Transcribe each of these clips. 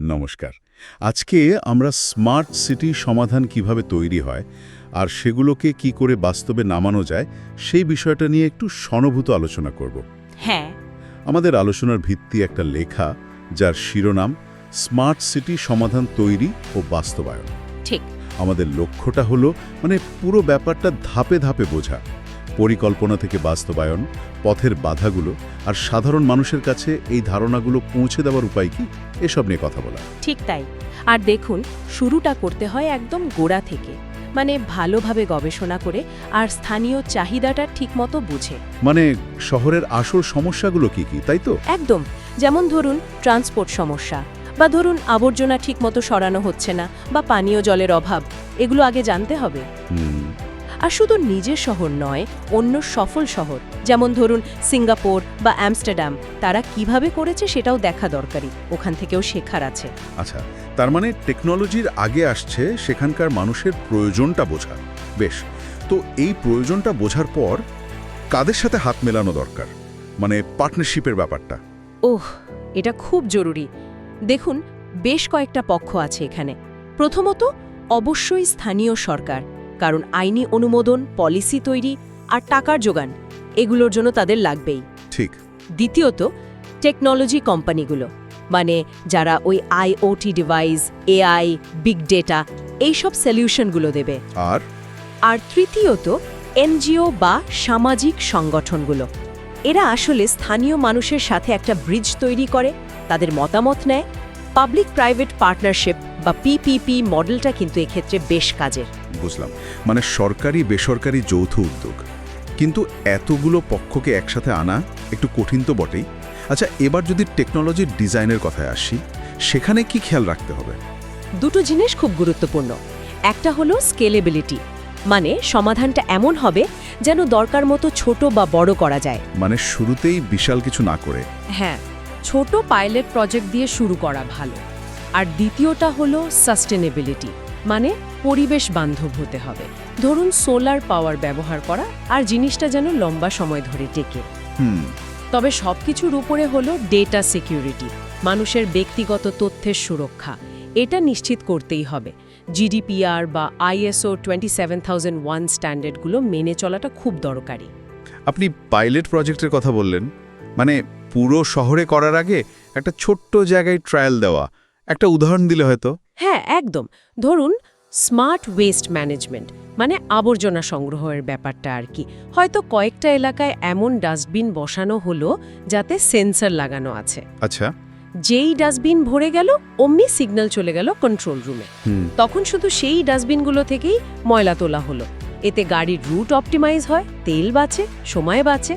নমস্কার। আজকে আমরা স্মার্ট সিটি সমাধান কীভাবে তৈরি হয় আর সেগুলোকে কি করে বাস্তবে নামানো যায় সেই বিষয়টা নিয়ে একটু সনভূত আলোচনা করব। হ্যাঁ। আমাদের আলোচনার ভিত্তি একটা লেখা যার শিরোনাম স্মার্ট সিটি সমাধান তৈরি ও বাস্তবায়ন। ঠিক। আমাদের লক্ষ্যটা হলো মানে পুরো ব্যাপারটা ধাপে ধাপে বোঝা। পরিকল্পনা থেকে বাস্তবায়ন পথের বাধাগুলো আর সাধারণ মানুষের কাছে এই ধারণাগুলো পৌঁছে দেওয়ার উপায় কি? এসব নিয়ে কথা বলা। ঠিক তাই। আর দেখুন শুরুটা করতে হয় একদম গোড়া থেকে। মানে ভালোভাবে গবেষণা করে আর স্থানীয় চাহিদাটা ঠিকমতো বুঝে। মানে শহরের আসল সমস্যাগুলো কি কি তাই তো? একদম। যেমন ধরুন ট্রান্সপোর্ট সমস্যা। বা ধরুন আবর্জনা ঠিকমতো সরানো হচ্ছে না বা পানীয় জলের অভাব। এগুলো আগে জানতে হবে। আর শুধু নিজের শহর নয় অন্য সফল শহর যেমন ধরুন সিঙ্গাপুর বা অ্যামস্টারডাম তারা কীভাবে করেছে সেটাও দেখা দরকারি ওখান থেকেও শেখার আছে। আচ্ছা তার মানে টেকনোলজির আগে আসছে সেখানকার মানুষের প্রয়োজনটা বোঝা। বেশ তো এই প্রয়োজনটা বোঝার পর কাদের সাথে হাত মেলানো দরকার? মানে পার্টনারশিপের ব্যাপারটা। ওহ এটা খুব জরুরি। দেখুন বেশ কয়েকটা পক্ষ আছে এখানে। প্রথমত অবশ্যই স্থানীয় সরকার কারণ আইনি অনুমোদন পলিসি তৈরি আর টাকার যোগান এগুলোর জন্য তাদের লাগবেই। ঠিক। দ্বিতীয়ত টেকনোলজি কোম্পানিগুলো মানে যারা ওই IoT device AI big data এইসব সলিউশনগুলো দেবে। আর? আর তৃতীয়ত এনজিও বা সামাজিক সংগঠনগুলো। এরা আসলে স্থানীয় মানুষের সাথে একটা ব্রিজ তৈরি করে তাদের মতামত নেয় পাবলিক প্রাইভেট পার্টনারশিপ বা পিপিপি মডেলটা কিন্তু এক্ষেত্রে বেশ কাজের। বুঝলাম। মানে সরকারি বেসরকারি যৌথ উদ্যোগ। কিন্তু এতগুলো পক্ষকে একসাথে আনা একটু কঠিন তো বটেই। আচ্ছা এবার যদি টেকনোলজির ডিজাইনের কথায় আসি সেখানে কি খেয়াল রাখতে হবে? দুটো জিনিস খুব গুরুত্বপূর্ণ। একটা হলো স্কেলেবিলিটি মানে সমাধানটা এমন হবে যেন দরকার মতো ছোট বা বড় করা যায়। মানে শুরুতেই বিশাল কিছু না করে। হ্যাঁ ছোট পাইলট প্রজেক্ট দিয়ে শুরু করা ভালো। আর দ্বিতীয়টা হলো সাস্টেনেবিলিটি মানে পরিবেশ বান্ধব হতে হবে। ধরুন সোলার পাওয়ার ব্যবহার করা আর জিনিসটা যেন লম্বা সময় ধরে টেকে। হুম। তবে সবকিছুর উপরে হলো ডেটা সিকিউরিটি মানুষের ব্যক্তিগত তথ্যের সুরক্ষা। এটা নিশ্চিত করতেই হবে। জিডিপিআর বা ISO twenty seven thousand one স্ট্যান্ডার্ডগুলো মেনে চলাটা খুব দরকারি। আপনি পাইলট প্রজেক্টের কথা বললেন। মানে পুরো শহরে করার আগে একটা ছোট্ট জায়গায় ট্রায়াল দেওয়া একটা উদাহরণ দিলে হয়তো। হ্যাঁ একদম। ধরুন স্মার্ট ওয়েস্ট ম্যানেজমেন্ট মানে আবর্জনা সংগ্রহের ব্যাপারটা আর কি। হয়তো কয়েকটা এলাকায় এমন ডাস্টবিন বসানো হলো যাতে সেন্সর লাগানো আছে। আচ্ছা। যেই ডাস্টবিন ভরে গেল অমনি সিগন্যাল চলে গেল কন্ট্রোল রুমে তখন শুধু সেই ডাস্টবিনগুলো থেকেই ময়লা তোলা হলো। এতে গাড়ির রুট অপটিমাইজ হয় তেল বাঁচে সময় বাঁচে।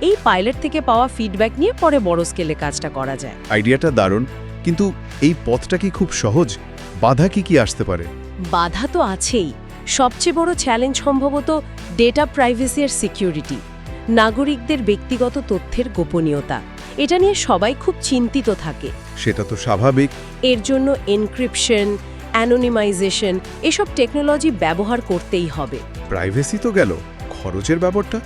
এই পাইলট থেকে পাওয়া ফিডব্যাক নিয়ে পরে বড় স্কেলে কাজটা করা যায়। আইডিয়াটা দারুণ। কিন্তু এই পথটা কি খুব সহজ? বাধা কি কি আসতে পারে? বাধা তো আছেই। সবচেয়ে বড় চ্যালেঞ্জ সম্ভবত ডেটা প্রাইভেসি আর সিকিউরিটি নাগরিকদের ব্যক্তিগত তথ্যের গোপনীয়তা। এটা নিয়ে সবাই খুব চিন্তিত থাকে। সেটা তো স্বাভাবিক। এর জন্য এনক্রিপশন অ্যানোনিমাইজেশন এসব টেকনোলজি ব্যবহার করতেই হবে। প্রাইভেসি তো গেল। খরচের ব্যাপারটা?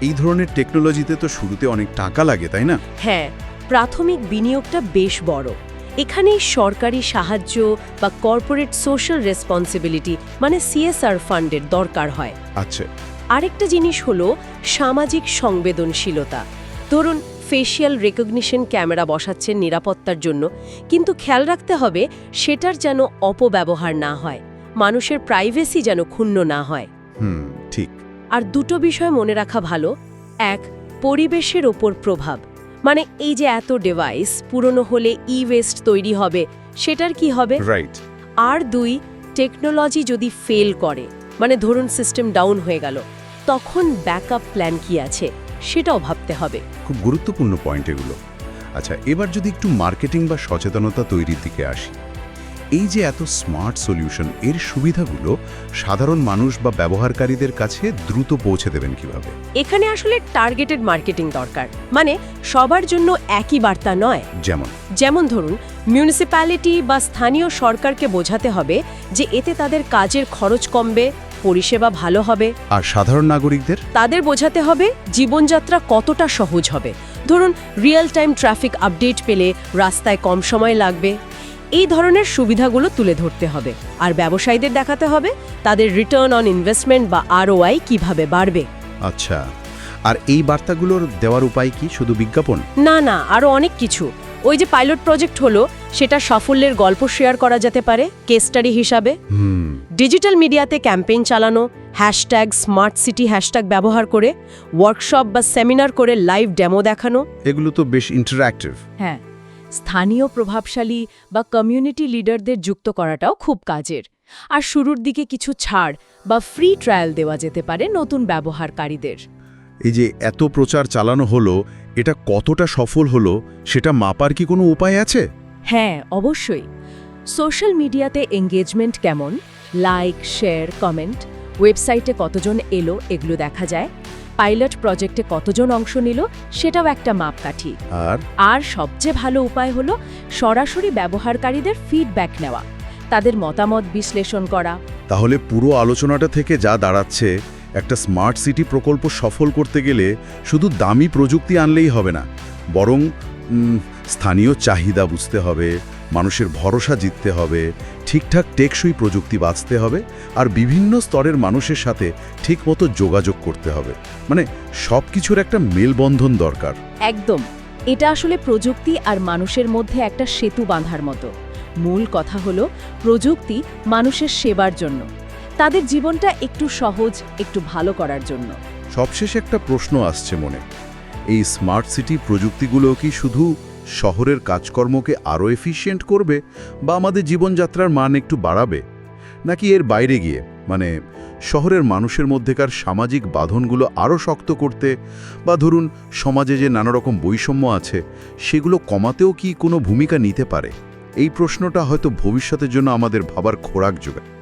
এই ধরনের টেকনোলজিতে তো শুরুতে অনেক টাকা লাগে তাই না? হ্যাঁ প্রাথমিক বিনিয়োগটা বেশ বড়। এখানেই সরকারি সাহায্য বা কর্পোরেট সোশ্যাল রেসপন্সিবিলিটি মানে সিএসআর ফান্ডের দরকার হয়। আচ্ছা। আরেকটা জিনিস হলো সামাজিক সংবেদনশীলতা। ধরুন ফেশিয়াল রেকগনিশন ক্যামেরা বসাচ্ছেন নিরাপত্তার জন্য কিন্তু খেয়াল রাখতে হবে সেটার যেন অপব্যবহার না হয় মানুষের প্রাইভেসি যেন ক্ষুণ্ণ না হয়। হুম ঠিক। আর দুটো বিষয় মনে রাখা ভালো। এক পরিবেশের ওপর প্রভাব। মানে এই যে এত ডিভাইস পুরনো হলে ই ওয়েস্ট তৈরি হবে সেটার কি হবে? রাইট আর দুই টেকনোলজি যদি ফেল করে মানে ধরুন সিস্টেম ডাউন হয়ে গেল তখন ব্যাকআপ প্ল্যান কি আছে সেটাও ভাবতে হবে। খুব গুরুত্বপূর্ণ পয়েন্ট এগুলো। আচ্ছা এবার যদি একটু মার্কেটিং বা সচেতনতা তৈরির দিকে আসি। এই যে এত স্মার্ট সলিউশন এর সুবিধাগুলো সাধারণ মানুষ বা ব্যবহারকারীদের কাছে দ্রুত পৌঁছে দেবেন কীভাবে? এখানে আসলে টার্গেটেড মার্কেটিং দরকার। মানে সবার জন্য একই বার্তা নয়। যেমন? যেমন ধরুন মিউনিসিপ্যালিটি বা স্থানীয় সরকারকে বোঝাতে হবে যে এতে তাদের কাজের খরচ কমবে পরিষেবা ভালো হবে। আর সাধারণ নাগরিকদের? তাদের বোঝাতে হবে জীবনযাত্রা কতটা সহজ হবে। ধরুন রিয়েল টাইম ট্রাফিক আপডেট পেলে রাস্তায় কম সময় লাগবে। এই ধরনের সুবিধাগুলো তুলে ধরতে হবে। আর ব্যবসায়ীদের দেখাতে হবে তাদের রিটার্ন অন ইনভেস্টমেন্ট বা আরওআই কীভাবে বাড়বে। আচ্ছা আর এই বার্তাগুলোর দেওয়ার উপায় কি শুধু বিজ্ঞাপন? না না আরও অনেক কিছু। ওই যে পাইলট প্রজেক্ট হলো সেটা সাফল্যের গল্প শেয়ার করা যেতে পারে কেস স্টাডি হিসাবে। ডিজিটাল মিডিয়াতে ক্যাম্পেইন চালানো হ্যাশট্যাগ স্মার্ট সিটি হ্যাশট্যাগ ব্যবহার করে ওয়ার্কশপ বা সেমিনার করে লাইভ ডেমো দেখানো। এগুলো তো বেশ ইন্টারঅ্যাক্টিভ হ্যাঁ। স্থানীয় প্রভাবশালী বা কমিউনিটি লিডারদের যুক্ত করাটাও খুব কাজের। আর শুরুর দিকে কিছু ছাড় বা ফ্রি ট্রায়াল দেওয়া যেতে পারে নতুন ব্যবহারকারীদের। এই যে এত প্রচার চালানো হলো এটা কতটা সফল হলো সেটা মাপার কি কোনো উপায় আছে? হ্যাঁ অবশ্যই। সোশ্যাল মিডিয়াতে এঙ্গেজমেন্ট কেমন? লাইক শেয়ার কমেন্ট ওয়েবসাইটে কতজন এলো এগুলো দেখা যায়। পাইলট প্রজেক্টে কতজন অংশ নিল সেটাও একটা মাপকাঠি। আর? আর সবচেয়ে ভালো উপায় হলো সরাসরি ব্যবহারকারীদের ফিডব্যাক নেওয়া তাদের মতামত বিশ্লেষণ করা। তাহলে পুরো আলোচনাটা থেকে যা দাঁড়াচ্ছে একটা স্মার্ট সিটি প্রকল্প সফল করতে গেলে শুধু দামি প্রযুক্তি আনলেই হবে না বরং স্থানীয় চাহিদা বুঝতে হবে মানুষের ভরসা জিততে হবে ঠিকঠাক টেকসই প্রযুক্তি বাঁচতে হবে আর বিভিন্ন স্তরের মানুষের সাথে ঠিকমতো যোগাযোগ করতে হবে। মানে সব কিছুর একটা মেলবন্ধন দরকার। একদম। এটা আসলে প্রযুক্তি আর মানুষের মধ্যে একটা সেতু বাঁধার মতো। মূল কথা হলো প্রযুক্তি মানুষের সেবার জন্য। তাদের জীবনটা একটু সহজ একটু ভালো করার জন্য। সবশেষে একটা প্রশ্ন আসছে মনে। এই স্মার্ট সিটি প্রযুক্তিগুলো কি শুধু শহরের কাজকর্মকে আরও এফিশিয়েন্ট করবে বা আমাদের জীবনযাত্রার মান একটু বাড়াবে? নাকি এর বাইরে গিয়ে মানে শহরের মানুষের মধ্যেকার সামাজিক বাঁধনগুলো আরও শক্ত করতে বা ধরুন সমাজে যে নানা রকম বৈষম্য আছে, সেগুলো কমাতেও কি কোনো ভূমিকা নিতে পারে? এই প্রশ্নটা হয়তো ভবিষ্যতের জন্য আমাদের ভাবার খোরাক যোগায়।